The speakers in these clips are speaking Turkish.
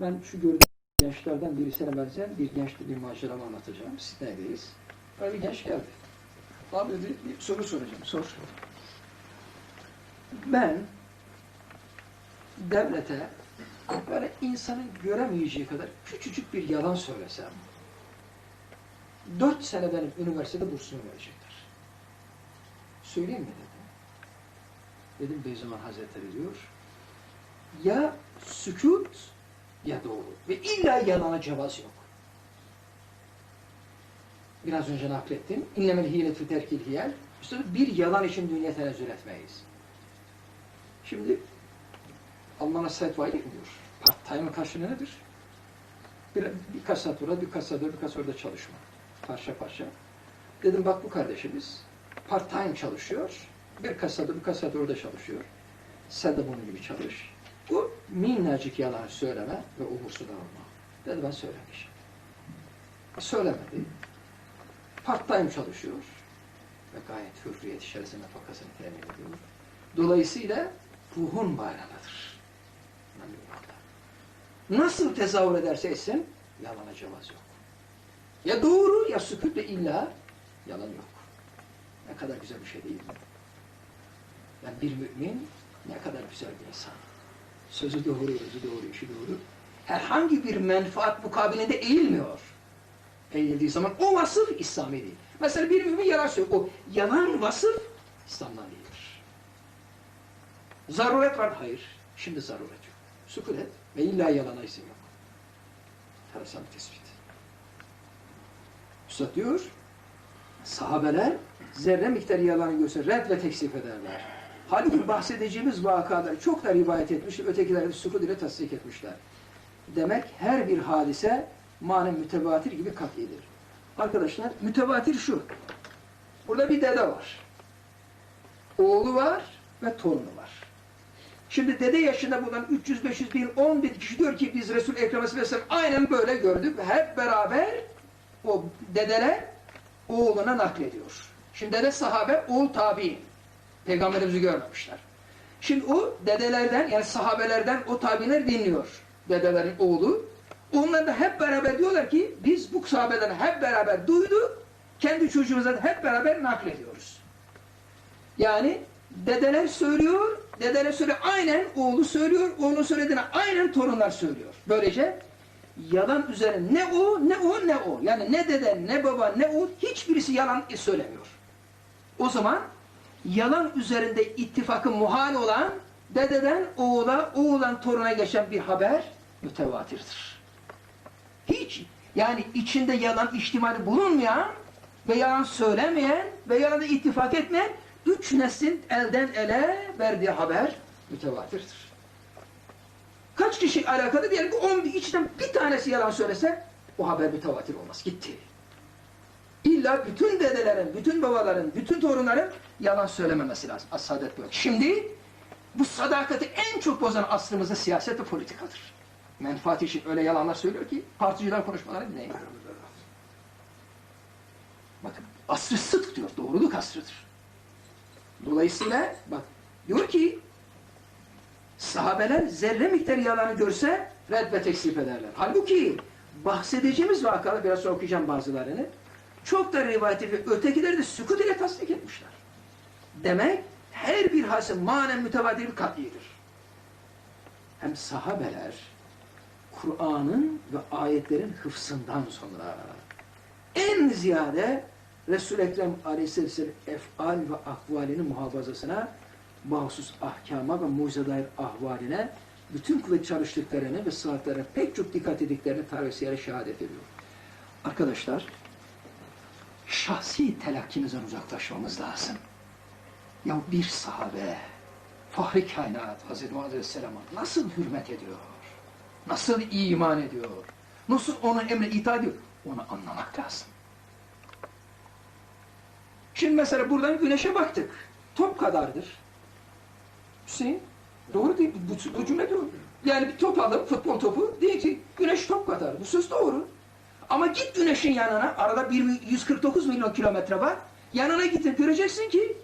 Ben şu gördüğüm gençlerden birisine benzeyen bir gençli bir maceramı anlatacağım. Sidney'deyiz. Böyle bir genç geldi. Abi dedi bir soru soracağım. Sor. Ben devlete böyle insanın göremeyeceği kadar küçücük bir yalan söylesem dört sene benim üniversitede bursumu verecekler. Söyleyeyim mi dedim. Dedim Beyzuman Hazretleri diyor. Ya sükut ya doğru. Ve illa yalana cevaz yok. Biraz önce naklettim. İnnemel hiletü terkil hiyel. İşte bir yalan için dünya tenezzül etmeyiz. Şimdi Alman'a Zeitweilig diyor. Part-time'ın karşılığı nedir? Bir, birkaç saat orada, birkaç saat orada çalışma. Parça parça. Dedim bak bu kardeşimiz part-time çalışıyor. Birkaç saat, birkaç saat orada çalışıyor. Sen de bunun gibi çalış. Bu minnacık yalan söyleme ve umursuz olma. Dedi ben söylemişim. Söylemedi. Part-time çalışıyor. Ve gayet hürriyet içerisinde nafakasını temin ediyor. Dolayısıyla ruhun bayramıdır. Nasıl tezahür ederse etsin yalana cevaz yok. Ya doğru ya sükut ve illa yalan yok. Ne kadar güzel bir şey değil mi? Yani bir mümin ne kadar güzel bir insan. Sözü doğru, özü doğru, işi doğru. Herhangi bir menfaat mukabilinde eğilmiyor. Eğildiği zaman o vasıf İslami değil. Mesela bir mümin yalan söylüyor. O yalan vasıf İslam'dan değildir. Zaruret var. Hayır. Şimdi zaruret yok. Sükut et ve illa yalana izin yok. Enteresan tespit. Üstad diyor, sahabeler zerre miktarı yalanı görse red ve teksif ederler. Halbuki bahsedeceğimiz vakaları çok da rivayet etmiş, ötekiler de sukut ile tasdik etmişler. Demek her bir hadise manen mütevatir gibi kat'idir. Arkadaşlar mütevatir şu. Burada bir dede var. Oğlu var ve torunu var. Şimdi dede yaşında bulunan 300, 500 bin, 10 bin kişi diyor ki biz Resul-i Ekrem aynen böyle gördük hep beraber o dedeler oğluna naklediyor. Şimdi dede sahabe, oğul tabi. Peygamberimizi görmemişler. Şimdi o dedelerden yani sahabelerden o tabiler dinliyor. Dedelerin oğlu. Onlar da hep beraber diyorlar ki biz bu sahabeden hep beraber duyduk. Kendi çocuğumuza hep beraber naklediyoruz. Yani dedeler söylüyor, dedeler söylüyor. Aynen oğlu söylüyor, oğlun söylediğine aynen torunlar söylüyor. Böylece yalan üzerine ne o, ne o, ne o. Yani ne dede, ne baba, ne o hiçbirisi yalan söylemiyor. O zaman yalan üzerinde ittifakı muhal olan dededen oğula, oğlan toruna geçen bir haber mütevatirdir. Hiç yani içinde yalan ihtimali bulunmayan ve yalan söylemeyen ve yalana ittifak etmeyen üç neslin elden ele verdiği haber mütevatirdir. Kaç kişi alakalı diyelim ki on içten bir tanesi yalan söylese o haber mütevatir olmaz. Gitti. İlla bütün dedelerin, bütün babaların, bütün torunların yalan söylememesi lazım. As-saadet böyle. Şimdi bu sadakati en çok bozan aslımızda siyaset ve politikadır. Menfaat için öyle yalanlar söylüyor ki particiler konuşmaları dinleyin. Bakın asrı sıdk diyor. Doğruluk asrıdır. Dolayısıyla bak diyor ki sahabeler zerre miktarı yalanı görse red ve teksif ederler. Halbuki bahsedeceğimiz vakalar biraz sonra okuyacağım bazılarını çok da rivayet ve ötekileri de sükut ile tasdik etmişler. Demek her bir hasım manen mütevatir bir kat'idir. Hem sahabeler Kur'an'ın ve ayetlerin hıfsından sonra en ziyade Resul-i Ekrem Aleyhisselam efal ve ahvalinin muhafazasına mahsus ahkama ve mucize dair ahvaline bütün kuvvet çalıştıklarını ve saatlerine pek çok dikkat ediklerini tarihsiyere şehadet ediyor. Arkadaşlar şahsi telakkimizden uzaklaşmamız lazım. Ya bir sahabe Fahri Kainat Hazreti Muhammed Aleyhisselam'a nasıl hürmet ediyor? Nasıl iman ediyor? Nasıl onun emrine itaat ediyor? Onu anlamak lazım. Şimdi mesela buradan güneşe baktık. Top kadardır. Hüseyin, doğru değil. Bu, bu cümle doğru. Yani bir top alıp futbol topu diye ki güneş top kadar. Bu söz doğru. Ama git güneşin yanına. Arada bir, 149 milyon kilometre var. Yanına gidip göreceksin ki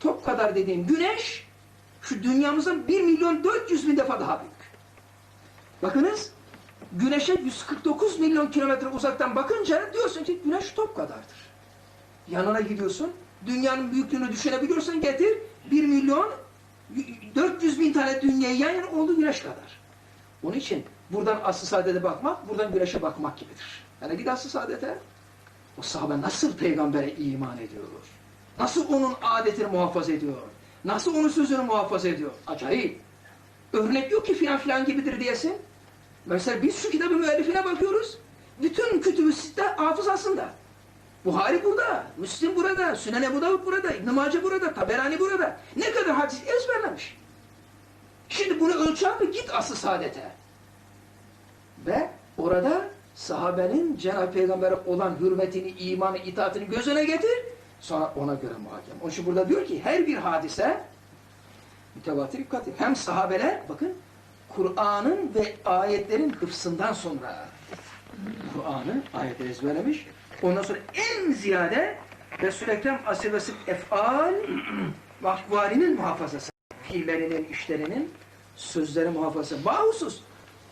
top kadar dediğim güneş şu dünyamızın 1 milyon 400 bin defa daha büyük. Bakınız Güneşe 149 milyon kilometre uzaktan bakınca diyorsun ki güneş top kadardır. Yanına gidiyorsun. Dünyanın büyüklüğünü düşünebiliyorsan getir. 1 milyon 400 bin tane dünya yan yana olduğu güneş kadar. Onun için buradan asıl saadete bakmak, buradan güneşe bakmak gibidir. Yani git asıl saadete. O sahabe nasıl peygambere iman ediyor? Nasıl onun adetini muhafaza ediyor? Nasıl onun sözünü muhafaza ediyor? Acayip. Örnek yok ki filan filan gibidir diyesin. Mesela biz şu kitabın müellifine bakıyoruz. Bütün kütübü sitte hafızasında. Buhari burada, Müslim burada, Sünen Ebu Davud burada, İbn-i Mace burada, Taberani burada. Ne kadar hadis ezberlemiş. Şimdi bunu ölçer mi? Git asıl saadete. Ve orada sahabenin Cenab-ı Peygamber'e olan hürmetini, imanı, itaatini gözüne getir. Sonra ona göre muhakem. Onun için burada diyor ki her bir hadise mütevatir dikkat Hem sahabeler bakın Kur'an'ın ve ayetlerin hıfsından sonra Kur'an'ı ayetleri ezberlemiş. Ondan sonra en ziyade Resul-i Ekrem asirvesi efal ve akvalinin muhafazası. Fiillerinin, işlerinin, sözleri muhafazası. Bahusus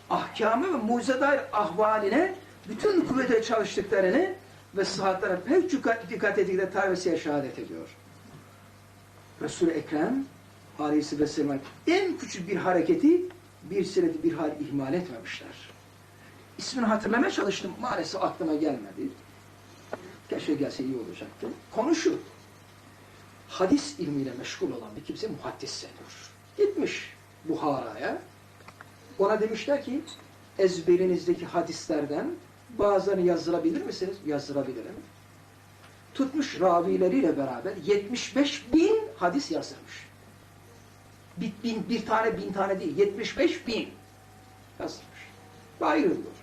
ahkamı ve mucize dair ahvaline bütün kuvvete çalıştıklarını ve sıhhatlere pek çok dikkat ettikleri tarifesiye şehadet ediyor. Resul-i Ekrem Aleyhisselam en küçük bir hareketi bir sürede bir hal ihmal etmemişler. İsmini hatırlamaya çalıştım. Maalesef aklıma gelmedi. Keşke gelse iyi olacaktı. Konu şu. Hadis ilmiyle meşgul olan bir kimse muhaddis deniyor. Gitmiş Buhara'ya. Ona demişler ki ezberinizdeki hadislerden bazılarını yazdırabilir misiniz? Yazdırabilirim. Tutmuş ravileriyle beraber 75 bin hadis yazdırmış. Bir, bin, bir tane bin tane değil, 75 bin yazdırmış. Ve ayrılıyor.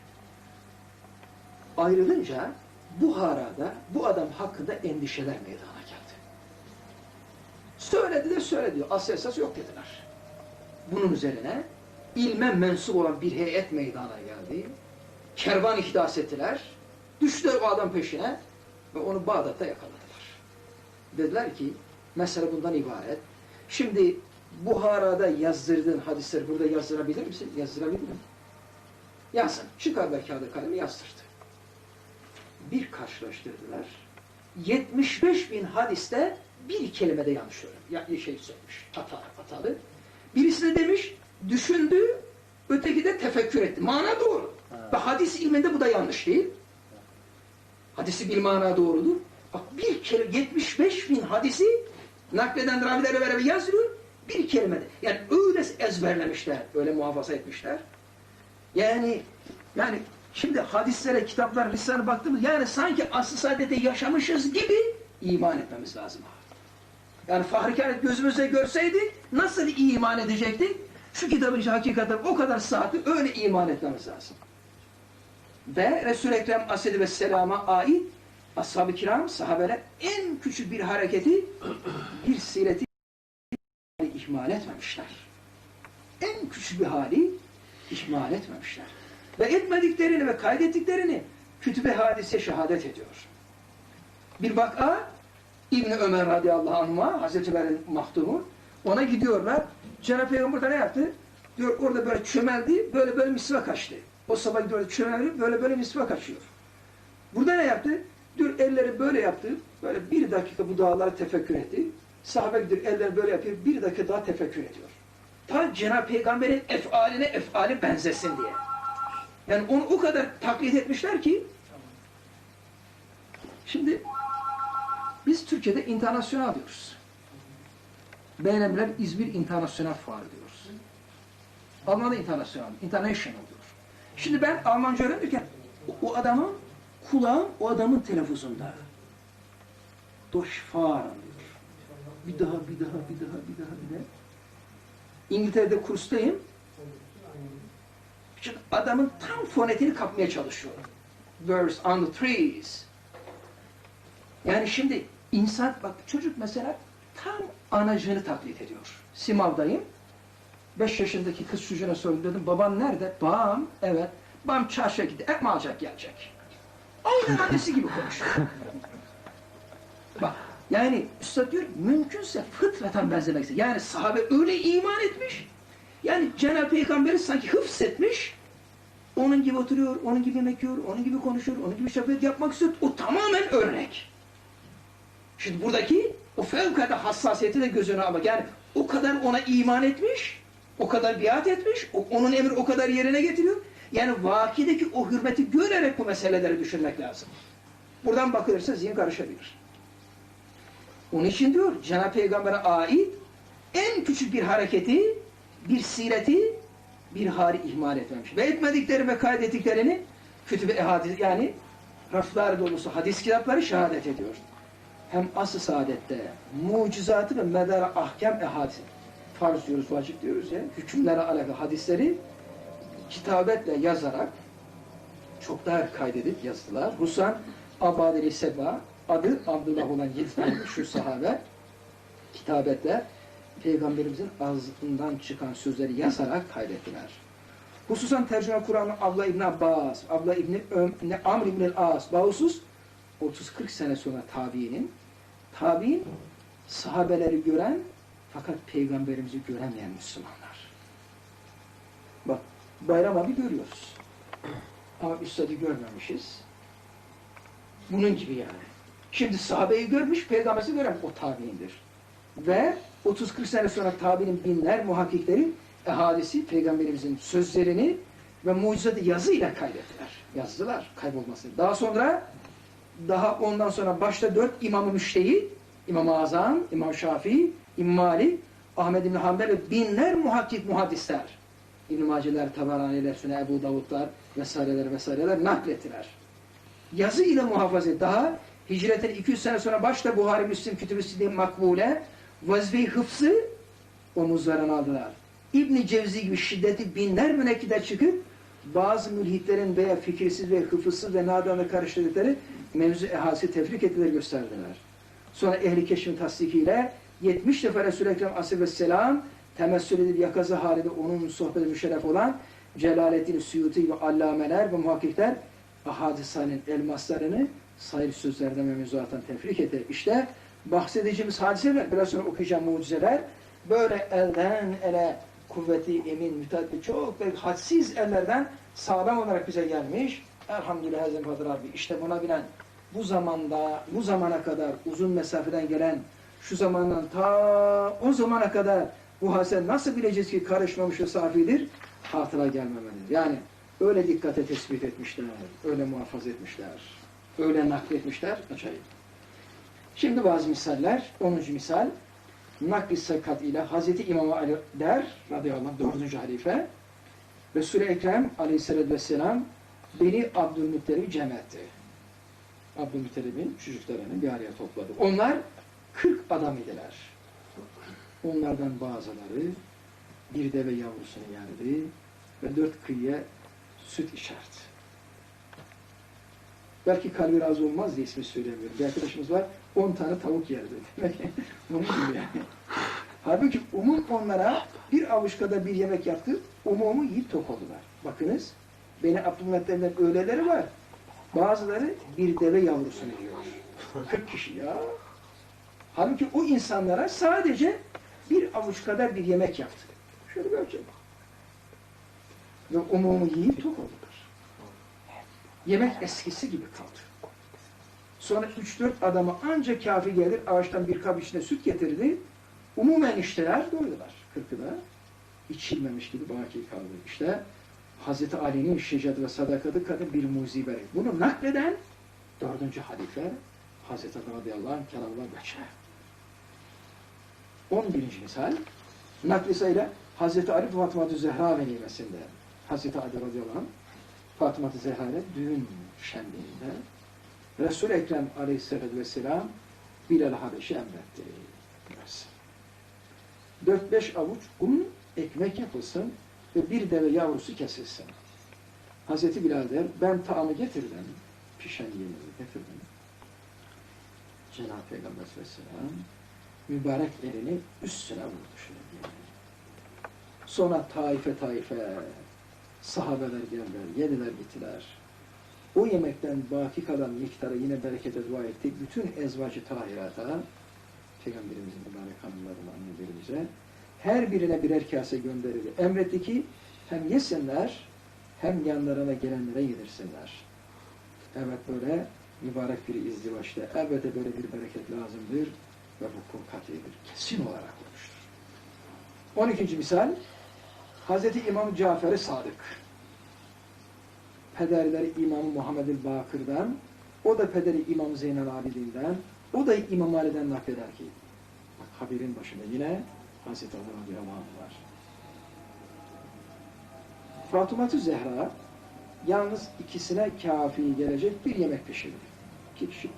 Ayrılınca Buhara'da bu adam hakkında endişeler meydana geldi. Söyledi de söyledi. Asıl esas yok dediler. Bunun üzerine ilme mensup olan bir heyet meydana geldi. Kervan ihdas ettiler. Düştüler o adam peşine ve onu Bağdat'ta yakaladılar. Dediler ki mesele bundan ibaret. Şimdi Buhara'da yazdırdığın hadisleri burada yazdırabilir misin? Yazdırabilirim. Yazın. Çıkardılar kağıdı kalemi yazdırdı. Bir karşılaştırdılar. 75 bin hadiste bir kelimede yanlış. Ya, şey söylemiş. Hata, hatalı. Birisi de demiş, düşündü, öteki de tefekkür etti. Mana doğru. Ve hadis ilminde bu da yanlış değil. Hadisi bir mana doğrudur. Bak bir kelime, 75 bin hadisi nakleden ravilerle beraber yazılıyor. Bir kelimede. Yani öyle ezberlemişler, öyle muhafaza etmişler. Yani yani şimdi hadislere, kitaplar, lisanı baktığımız yani sanki asıl saadete yaşamışız gibi iman etmemiz lazım. Yani Fahri Kainat gözümüzde görseydi nasıl iman edecektik? Şu kitabın içi hakikaten o kadar saati öyle iman etmemiz lazım. Ve Resul-i Ekrem Aleyhisselatü Vesselam'a ait ashab-ı kiram, sahabeler en küçük bir hareketi bir sireti ihmal etmemişler. En küçük bir hali ihmal etmemişler. Ve etmediklerini ve kaydettiklerini kütübe hadise şehadet ediyor. Bir vaka İbni Ömer radıyallahu anh'a Hazreti Ömer'in mahdumu ona gidiyorlar. Cenab-ı Peygamber de ne yaptı? Diyor orada böyle çömeldi, böyle böyle misvak açtı. O sabah gidiyor çömeldi, böyle böyle misvak açıyor. Burada ne yaptı? Diyor elleri böyle yaptı, böyle bir dakika bu dağları tefekkür etti. Sahabe gidiyor elleri böyle yapıyor, bir dakika daha tefekkür ediyor. Ta Cenab-ı Peygamber'in efaline efali benzesin diye. Yani onu o kadar taklit etmişler ki şimdi biz Türkiye'de internasyonel diyoruz. Beğenenler İzmir İnternasyonel Fuarı diyoruz. Almanya'da internasyonel, international diyor. Şimdi ben Almanca öğrenirken o, adamın kulağım o adamın telaffuzunda. Durchfahren diyor. Bir daha, bir daha, bir daha, bir daha, bir daha. İngiltere'de kurstayım. Şimdi adamın tam fonetini kapmaya çalışıyorum. Birds on the trees. Yani şimdi insan, bak çocuk mesela tam anacığını taklit ediyor. Simav'dayım. Beş yaşındaki kız çocuğuna sordum dedim, baban nerede? Babam, evet. Babam çarşıya gitti, et mi alacak gelecek. Aynen annesi gibi konuşuyor. bak, yani Üstad diyor, mümkünse fıtraten benzemek istiyor. Yani sahabe öyle iman etmiş, yani Cenab-ı Peygamber'i sanki hıfzetmiş, Onun gibi oturuyor, onun gibi yemek yiyor, onun gibi konuşuyor, onun gibi şahbet yapmak istiyor. O tamamen örnek. Şimdi buradaki o fevkalade hassasiyeti de göz önüne almak. Yani o kadar ona iman etmiş, o kadar biat etmiş, onun emri o kadar yerine getiriyor. Yani vakideki o hürmeti görerek bu meseleleri düşünmek lazım. Buradan bakılırsa zihin karışabilir. Onun için diyor Cenab-ı Peygamber'e ait en küçük bir hareketi, bir sireti, bir hali ihmal etmemiş. Ve etmedikleri ve kaydettiklerini kütüb-i ehadis yani raflar dolusu hadis kitapları şehadet ediyor. Hem asr-ı saadette mucizatı ve medar ahkam ehadis farz diyoruz, vacip diyoruz ya, hükümlere alakalı hadisleri kitabetle yazarak çoklar kaydedip yazdılar. Husan Abadeli Seba adı Abdullah olan tane şu sahabe kitabetle Peygamberimizin ağzından çıkan sözleri yazarak kaydettiler. Hususan tercüme Kur'an'ı Abla İbni Abbas, Abla İbni Öm, Amr İbni As, bahusus 30-40 sene sonra tabiinin, tabiin sahabeleri gören fakat Peygamberimizi göremeyen Müslümanlar. Bak Bayram abi görüyoruz. Ama üstadı görmemişiz. Bunun gibi yani. Şimdi sahabeyi görmüş, peygamberi gören o tabiindir. Ve 30-40 sene sonra tabiinin binler muhakkikleri ehadisi, peygamberimizin sözlerini ve mucizatı yazıyla kaydettiler. Yazdılar kaybolmasını. Daha sonra daha ondan sonra başta dört imam-ı müştehid, İmam-ı Azam, İmam Şafii, İmam Malik, Ahmed İbni Hanbel ve binler muhakkik muhaddisler. İbn-i Maceler, Tabaraniler, Süne Ebu Davudlar vesaireler vesaireler naklettiler. Yazı ile muhafaza. Daha hicretin 200 sene sonra başta Buhari, Müslim, Kütüb-ü Sitte, Makbule vazife-i hıfzı omuzlarına aldılar. İbn Cevzi gibi şiddeti binler münekkide çıkıp bazı mülhitlerin veya fikirsiz ve hıfızsız ve nadanla karıştırdıkları mevzu ehası tefrik ettiler gösterdiler. Sonra ehli keşfin tasdikiyle 70 defa Resul-i Ekrem Aleyhisselam temessül edip yakazı halinde onun sohbeti müşerref olan Celaleddin Suyuti ve allameler ve muhakkikler ahadisanin elmaslarını sayır sözlerden ve mevzuattan tefrik eder. İşte bahsedeceğimiz hadiseler, biraz sonra okuyacağım mucizeler, böyle elden ele kuvveti, emin, müteaddi, çok böyle hadsiz ellerden sağlam olarak bize gelmiş. Elhamdülillah Hazreti Kadir abi. İşte buna bilen bu zamanda, bu zamana kadar uzun mesafeden gelen, şu zamandan ta o zamana kadar bu hadise nasıl bileceğiz ki karışmamış ve safidir? Hatıra gelmemelidir. Yani öyle dikkate tespit etmişler, öyle muhafaza etmişler, öyle nakletmişler. Acayip. Şimdi bazı misaller. 10. misal. Nakli sakat ile Hazreti İmam Ali der, radıyallahu anh, 4. halife, Resul-i Ekrem aleyhissalatü vesselam beni Abdülmuttalib'i cem etti. Abdülmuttalib'in çocuklarını bir araya topladı. Onlar 40 adam idiler. Onlardan bazıları bir deve yavrusunu yerdi ve dört kıyıya süt içerdi. Belki kalbi razı olmaz diye ismi söylemiyorum. Bir arkadaşımız var, 10 tane tavuk yerdi. Bunun gibi yani. Halbuki umum onlara bir avuç kadar bir yemek yaptı, umumu yiyip tok oldular. Bakınız, beni Abdülmettel'den öyleleri var. Bazıları bir deve yavrusunu yiyor. 40 kişi ya. Halbuki o insanlara sadece bir avuç kadar bir yemek yaptı. Şöyle bir ölçelim. Ve umumu yiyip tok oldular. Yemek eskisi gibi kaldı. Sonra 3-4 adama ancak kafi gelir, ağaçtan bir kap içine süt getirirdi. Umumen işteler doydular. Kırkı da içilmemiş gibi baki kaldı. İşte Hazreti Ali'nin şecat ve sadakatı kadar bir muzibe. Bunu nakleden dördüncü halife Hazreti Ali radıyallahu anh kelamlar geçer. 11. misal naklisayla Hazreti Ali Fatıma-ı Zehra venimesinde Hazreti Ali radıyallahu anh Fatıma-ı Zehra'yla düğün şenliğinde Resul-i Ekrem aleyhissalatü vesselam Bilal Habeş'i emretti. Biraz. 4-5 avuç un ekmek yapılsın ve bir deve yavrusu kesilsin. Hazreti Bilal der, ben taamı getirdim, pişen yemeği getirdim. Cenab-ı Peygamber Aleyhisselam mübarek elini üstüne vurdu şöyle bir Sonra taife taife sahabeler geldiler, yediler gittiler. O yemekten baki kalan miktara yine berekete dua ettik. Bütün ezvacı tahirata, Peygamberimizin mübarek hanımlarına, annelerimize her birine birer kase gönderildi. Emretti ki hem yesinler hem yanlarına gelenlere yedirsinler. Evet böyle mübarek bir izdivaçta elbette böyle bir bereket lazımdır ve bu kul katidir. Kesin olarak olmuştur. 12. misal Hazreti İmam Cafer-i Sadık pederleri İmam Muhammed Bakır'dan o da pederi İmam Zeynel Abidin'den o da İmam Ali'den nakleder ki bak haberin başında yine Hazreti Ali radıyallahu var. Fatıma-tü Zehra yalnız ikisine kafi gelecek bir yemek pişirdi. İki kişi.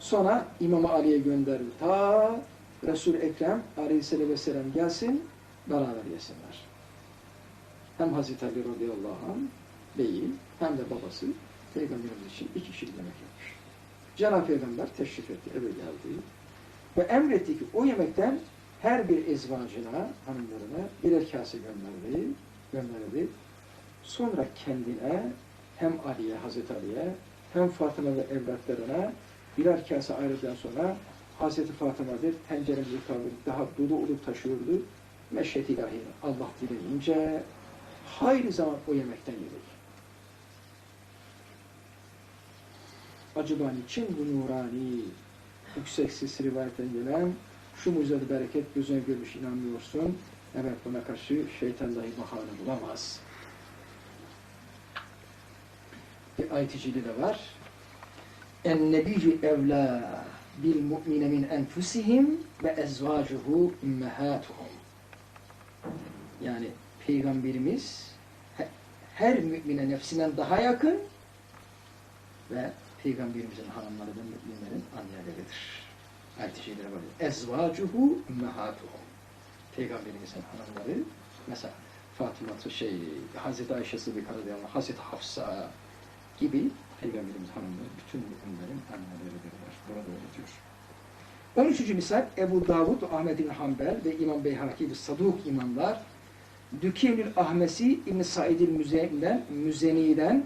Sonra İmam Ali'ye gönderdi. Ta Resul Ekrem aleyhisselatü vesselam gelsin beraber yesinler. Hem Hazreti Ali radıyallahu beyi hem de babası Peygamberimiz için iki kişilik yemek yapmış. Cenab-ı Peygamber teşrif etti, eve geldi. Ve emretti ki o yemekten her bir ezvacına, hanımlarına birer kase gönderdi, gönderdi. Sonra kendine hem Ali'ye, Hazreti Ali'ye hem Fatıma ve evlatlarına birer kase ayrıldıktan sonra Hazreti Fatıma tenceremizi kaldırıp daha dolu olup taşıyordu. Meşret ilahi Allah dileyince hayli zaman o yemekten yedik. Acaba için bu nurani, yüksek rivayetten gelen şu mucize bereket gözüne görmüş inanmıyorsun. Evet buna karşı şeytan dahi bahane bulamaz. Bir ayet-i de var. En-nebiyyü evlâ bil mu'mine min enfusihim ve ezvacuhu ümmehatuhum. Yani Peygamberimiz he- her mümine nefsinden daha yakın ve Peygamberimizin hanımları da müminlerin anneleridir. Ayet-i Şerif'e bakın. Ezvacuhu ümmehatuhum. Peygamberimizin hanımları mesela Fatıma şey Hazreti Ayşe Sıddık radıyallahu Hazreti Hafsa gibi Peygamberimiz hanımları bütün müminlerin anneleridir. Burada öyle diyor. 13. misal Ebu Davud, Ahmed bin Hanbel ve İmam Beyhaki gibi saduk imamlar Dükevnül Ahmesi İbn Said'il Müzeni'den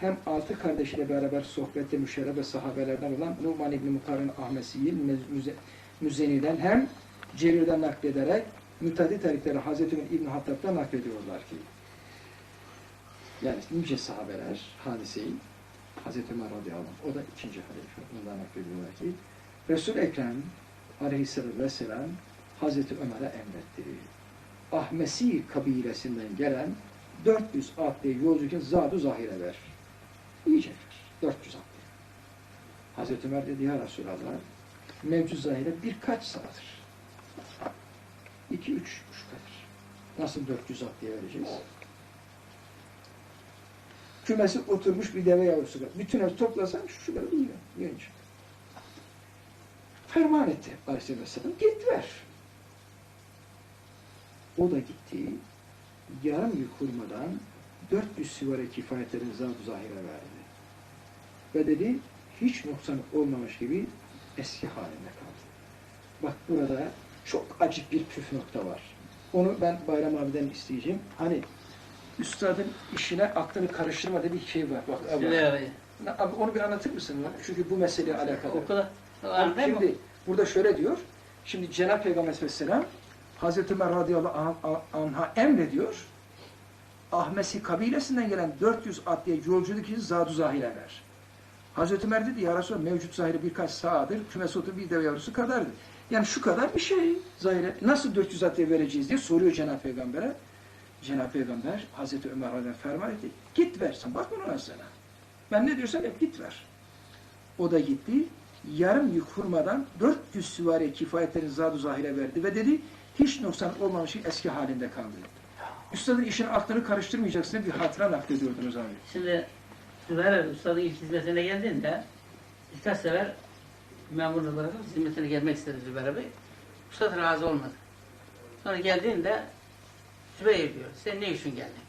hem altı kardeşiyle beraber sohbette müşerref ve sahabelerden olan Numan İbni Mukarrin Ahmesi'yi Müze- Müzeni'den hem Cerir'den naklederek müteahhit tarikleri Hazreti Ömer İbni Hattab'dan naklediyorlar ki yani nice sahabeler hadiseyi Hazreti Ömer radıyallahu anh, o da ikinci halife bundan naklediyorlar ki Resul Ekrem aleyhisselatü vesselam Hazreti Ömer'e emretti. Ahmesi kabilesinden gelen 400 atlı yolcuken zadu zahire ver. Yiyecekler. 400 atlı. Hazreti Ömer dedi ya Resulallah mevcut zahire birkaç saattir. 2-3 şu kadar. Nasıl 400 atlıya vereceğiz? Kümesi oturmuş bir deve yavrusu. Bütün ev toplasan şu kadar yiyor. Yiyince. Ferman etti Aleyhisselam. Git ver. O da gitti. Yarım yük hurmadan 400 süvari kifayetlerin zahire verdi. Ve dedi hiç noksan olmamış gibi eski halinde kaldı. Bak burada çok acip bir püf nokta var. Onu ben Bayram abiden isteyeceğim. Hani üstadın işine aklını karıştırma diye bir şey var. Bak abi, Şimdi abi onu bir anlatır mısın? ya? Çünkü bu meseleyle alakalı. o kadar var değil mi? Şimdi burada şöyle diyor. Şimdi Cenab-ı Peygamber Aleyhisselam Hazreti Ömer radıyallahu anh- anh'a emrediyor. Ahmesi kabilesinden gelen 400 atlıya yolculuk için zadu zahire ver. Hazreti Ömer dedi ya Resulallah mevcut zahire birkaç sağdır. Kümesi otu bir deve yavrusu kadardı. Yani şu kadar bir şey zahire. Nasıl 400 atlıya vereceğiz diye soruyor Cenab-ı Peygamber'e. Cenab-ı Peygamber Hazreti Ömer radıyallahu anh ferman etti. Git versin. Bak bunu sana. Ben ne diyorsam hep git ver. O da gitti. Yarım yük hurmadan 400 süvari kifayetlerin zadu zahire verdi ve dedi hiç noksan olmamış şey eski halinde kaldı. Üstadın işin aklını karıştırmayacaksın bir hatıra naklediyordunuz abi. Şimdi Zübeyir Ustad'ın ilk hizmetine geldiğinde birkaç sefer memurunu bırakıp hizmetine gelmek istedi Zübeyir Bey. Ustad razı olmadı. Sonra geldiğinde Zübeyir diyor, sen ne için geldin?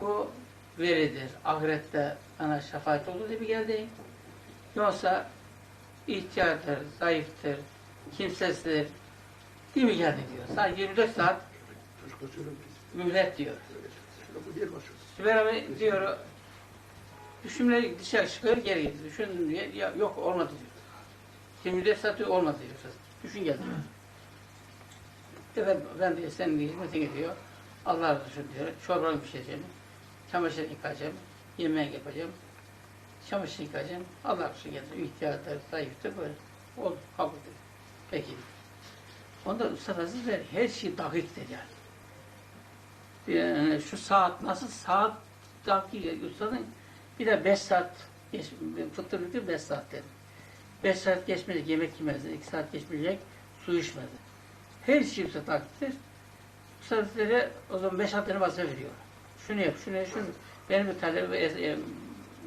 Bu veridir, ahirette bana şefaat oldu diye mi geldin? Yoksa ihtiyardır, zayıftır, kimsesizdir diye mi geldin diyor. Sadece 24 saat mühlet diyor. Süper abi diyor, düşünmeleri dışarı çıkıyor, geri gidiyor. Düşün ya, yok olmadı diyor. 24 saat diyor, olmadı diyor. Düşün geldi. Evet, ben diyor, senin hizmetine gidiyor. Allah razı olsun diyor. Çorbanı pişireceğim. Çamaşır yıkayacağım. Yemeği yapacağım. Çamaşır yıkayacağım. Allah razı olsun getir. İhtiyarlar, zayıftır böyle. Olur, kabul ediyor. Peki. Onda Üstad Hazretleri her şey dakiktir yani. Yani şu saat nasıl saat dakik Üstad'ın bir de 5 saat geç, fıtır bitir 5 saat dedi. 5 saat geçmeyecek yemek yemezdi. 2 saat geçmeyecek su içmedi. Her şey dakiktir. Üstad Hazretleri o zaman 5 saat tane vazife veriyor. Şunu yap, şunu yap, şunu. Benim bir talebe, e,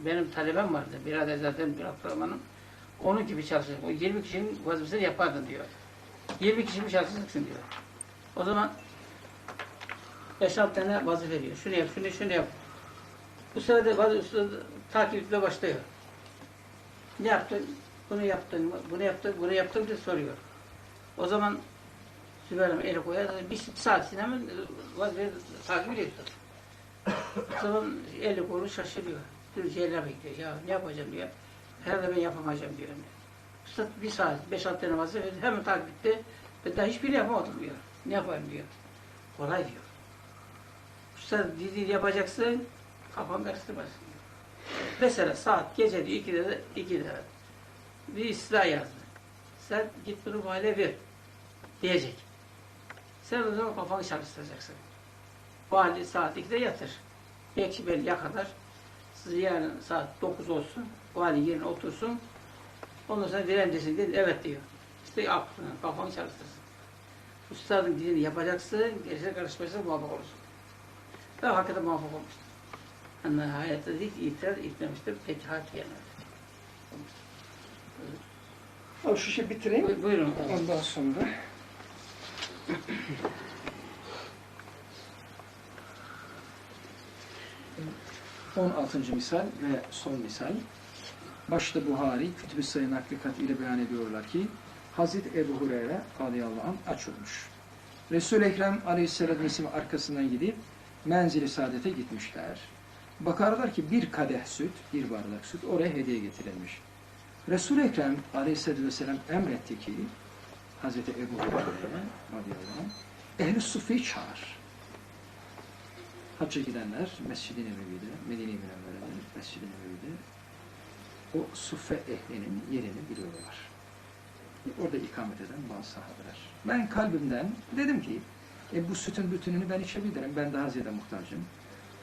benim talebem vardı. Birader zaten bir Abdurrahman'ın. Onun gibi çalışacak. O 20 kişinin vazifesini yapardın diyor. 20 kişi mi çalışacaksın diyor. O zaman 5-6 tane vazife veriyor. Şunu yap, şunu, şunu yap. Bu sırada vazife takiple başlıyor. Ne yaptın? Bunu yaptın mı? Bunu yaptın, bunu yaptın diye soruyor. O zaman Sübeyir Hanım eli koyar, bir saat hemen vazife takip ediyor. O zaman eli kolu şaşırıyor. Bir şeyler bekliyor. Ya ne yapacağım diyor. Herhalde ben yapamayacağım diyor. Usta bir saat, beş altı tane verdi, hemen takip etti. Ben daha hiçbiri yapamadım diyor. Ne yapayım diyor. Kolay diyor. Usta dediğini yapacaksın, kafan karıştırmasın diyor. Mesela saat gece diyor, ikide de, ikide bir istila yazdı. Sen git bunu valiye ver diyecek. Sen o zaman kafanı çalıştıracaksın. Vali saat 2'de yatır. Belki belliye kadar siz yarın saat 9 olsun. Vali yerine otursun. Ondan sonra direncesin dedi. Evet diyor. İşte aklını, kafanı çalıştırsın. Üstadın dediğini yapacaksın. Gerisine karışmayasın muvaffak olursun. Ben hakikaten muvaffak olmuştum. Yani hayatta hiç itiraz etmemiştim. Peki hak yemedi. Abi şu şey bitireyim. Bu- Buyurun. Ondan sonra On altıncı misal ve son misal. Başta Buhari, Kütüb-i Sayı naklikat ile beyan ediyorlar ki Hazreti Ebu Hureyre radıyallahu anh aç olmuş. Resul-i Ekrem aleyhisselatü vesselam arkasından gidip menzili saadete gitmişler. Bakarlar ki bir kadeh süt, bir bardak süt oraya hediye getirilmiş. Resul-i Ekrem aleyhisselatü vesselam emretti ki Hazreti Ebu Hureyre radıyallahu anh ehl-i sufiyi çağır. Hacca gidenler Mescid-i Nebevi'de, Medine-i Münevvere'de, Mescid-i Nebevi'de o suffe ehlinin yerini biliyorlar. Orada ikamet eden bazı sahabeler. Ben kalbimden dedim ki e, bu sütün bütününü ben içebilirim. Ben daha ziyade muhtacım.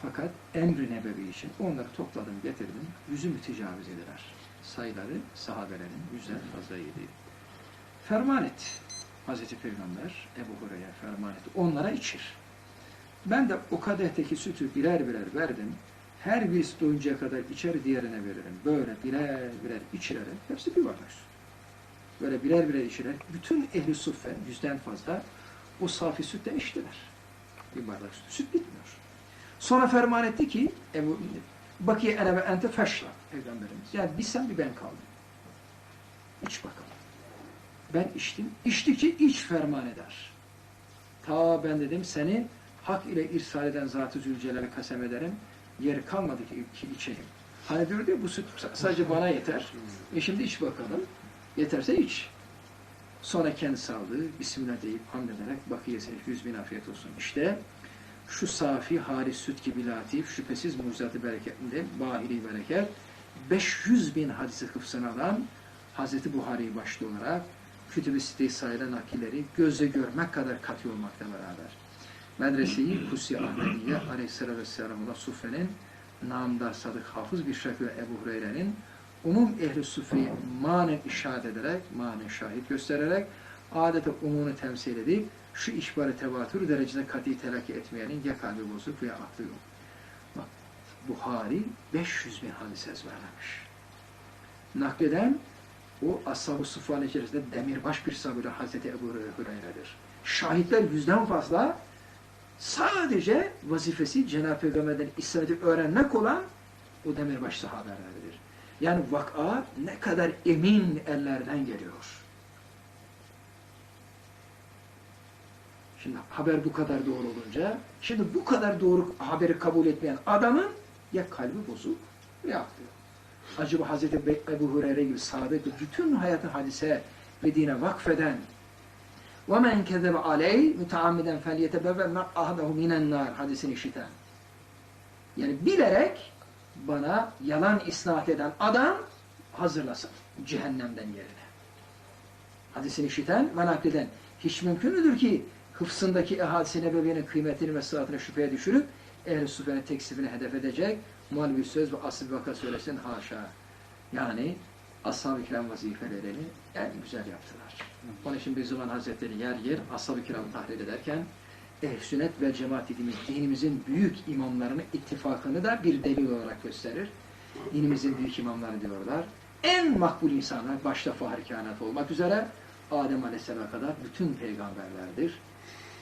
Fakat emri nebevi için onları topladım, getirdim. Yüzümü tecavüz ediler. Sayıları sahabelerin yüzden fazla yedi. Ferman et. Hazreti Peygamber Ebu Hureyre ferman etti. Onlara içir. Ben de o kadehteki sütü birer birer verdim. Her birisi doyuncaya kadar içer diğerine veririm. Böyle birer birer içirerek hepsi bir bardak süt. Böyle birer birer içirerek bütün ehli suffe yüzden fazla o safi sütten içtiler. Bir bardak süt. Süt bitmiyor. Sonra ferman etti ki Ebu, Bakiye ene ve ente feşra Peygamberimiz. Yani bir sen bir ben kaldım. İç bakalım. Ben içtim. İçtikçe iç ferman eder. Ta ben dedim seni hak ile irsal eden Zat-ı Zülcelal'e kasem ederim. Yeri kalmadı ki, ki içeyim. Hani diyor diyor bu süt sadece bana yeter. E şimdi iç bakalım. Yeterse iç. Sonra kendisi aldı. Bismillah deyip hamd ederek bakiyesine yüz bin afiyet olsun. İşte şu safi halis süt gibi latif, şüphesiz mucizatı bereketinde bahiri bereket 500 bin hadisi hıfzını alan Hazreti Buhari başta olarak Kütüb-i Sitte-i Sahile nakilleri gözle görmek kadar katı olmakla beraber. Medrese-i Kusi Ahmediye Aleyhisselatü Vesselam'la Sufe'nin namdar sadık hafız bir şekilde Ebu Hureyre'nin umum ehli sufeyi manen işaret ederek, manen şahit göstererek adeta umunu temsil edip şu işbarı tevatür derecede kat'i telakki etmeyenin ya kalbi bozuk veya aklı yok. Bak, Buhari 500 bin hadis ezberlemiş. Nakleden o Ashab-ı Suffa'nın içerisinde demirbaş bir sahabe Hazreti Ebu Hureyre'dir. Şahitler yüzden fazla sadece vazifesi Cenab-ı Peygamber'den isnadi öğrenmek olan o demirbaş sahabelerdir. Yani vak'a ne kadar emin ellerden geliyor. Şimdi haber bu kadar doğru olunca, şimdi bu kadar doğru haberi kabul etmeyen adamın ya kalbi bozuk ya aklı yok. Acaba Hazreti Ebu Hureyre gibi sadık, bütün hayatını hadise ve dine vakfeden وَمَنْ كَذَبَ عَلَيْهِ مُتَعَمِّدًا فَلْيَتَبَوَّ مَقْعَدَهُ مِنَ النَّارِ hadisini işiten. Yani bilerek bana yalan isnat eden adam hazırlasın cehennemden yerine. Hadisini işiten ve nakleden. Hiç mümkün müdür ki hıfsındaki ehadisi nebeviyenin kıymetini ve sıhhatini şüpheye düşürüp ehl-i sufenin teksibini hedef edecek mal bir söz ve asıl bir vaka söylesin haşa. Yani ashab-ı kiram vazifelerini en güzel yaptılar. Onun için Beyzuman Hazretleri yer yer ashab-ı kiramı tahrir ederken ehl sünnet ve cemaat dinimiz, dinimizin büyük imamlarının ittifakını da bir delil olarak gösterir. Dinimizin büyük imamları diyorlar. En makbul insanlar, başta Fahri olmak üzere Adem Aleyhisselam'a kadar bütün peygamberlerdir.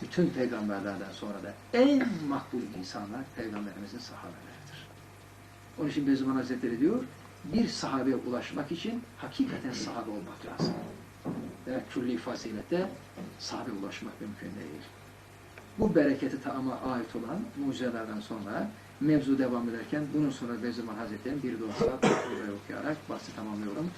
Bütün peygamberlerden sonra da en makbul insanlar peygamberimizin sahabeleridir. Onun için Beyzuman Hazretleri diyor, bir sahabeye ulaşmak için hakikaten sahabe olmak lazım. Demek külli fazilette sahabe ulaşmak mümkün değil. Bu bereketi taama ait olan mucizelerden sonra mevzu devam ederken bunun sonra Beyzuman Hazretleri'nin bir buraya okuyarak bahsi tamamlıyorum.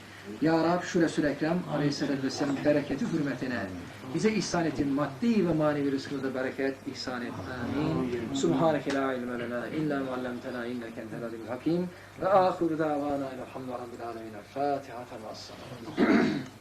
Ya Rab şu Resul-i Ekrem Aleyhisselatü bereketi hürmetine bize ihsan ettin maddi ve manevi rızkımıza bereket ihsan et. Amin. Subhaneke la ilme lena illa ma allamtena inneke entel alimul hakim ve ahiru davana elhamdülillahi rabbil alemin. Fatiha ve